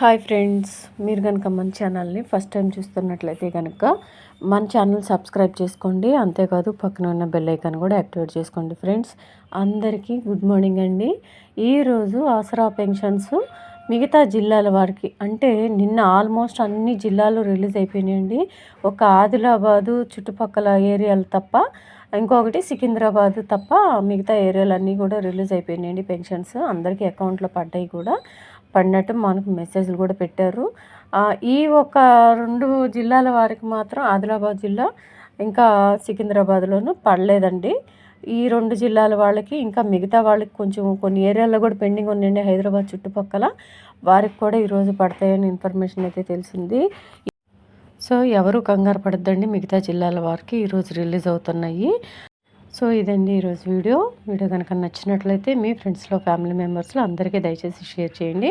Hi friends మీరు కనుక మన ఛానల్ని ఫస్ట్ టైం చూస్తున్నట్లయితే కనుక మన ఛానల్ సబ్స్క్రైబ్ చేసుకోండి. అంతేకాదు పక్కన ఉన్న బెల్ ఐకాన్ కూడా యాక్టివేట్ చేసుకోండి ఫ్రెండ్స్. అందరికీ గుడ్ మార్నింగ్ అండి. ఈరోజు ఆసరా పెన్షన్స్ మిగతా జిల్లాల వారికి అంటే నిన్న ఆల్మోస్ట్ అన్ని జిల్లాలు రిలీజ్ అయిపోయినాయండి. ఒక ఆదిలాబాదు చుట్టుపక్కల ఏరియాలు తప్ప ఇంకొకటి సికింద్రాబాద్ తప్ప మిగతా ఏరియాలన్నీ కూడా రిలీజ్ అయిపోయినాయండి పెన్షన్స్. అందరికీ అకౌంట్లో పడ్డాయి కూడా. పడినట్టు మనకు మెసేజ్లు కూడా పెట్టారు. ఈ ఒక రెండు జిల్లాల వారికి మాత్రం ఆదిలాబాద్ జిల్లా ఇంకా సికింద్రాబాద్లోనూ పడలేదండి. ఈ రెండు జిల్లాల వాళ్ళకి ఇంకా మిగతా వాళ్ళకి కొంచెం కొన్ని ఏరియాల్లో కూడా పెండింగ్ ఉండండి హైదరాబాద్ చుట్టుపక్కల వారికి కూడా ఈరోజు పడతాయని ఇన్ఫర్మేషన్ అయితే తెలిసింది. సో ఎవరు కంగారు పడద్దండి. మిగతా జిల్లాల వారికి ఈరోజు రిలీజ్ అవుతున్నాయి. సో ఇదండి ఈరోజు వీడియో. వీడియో కనుక నచ్చినట్లయితే మీ ఫ్రెండ్స్లో ఫ్యామిలీ మెంబర్స్లో అందరికీ దయచేసి షేర్ చేయండి.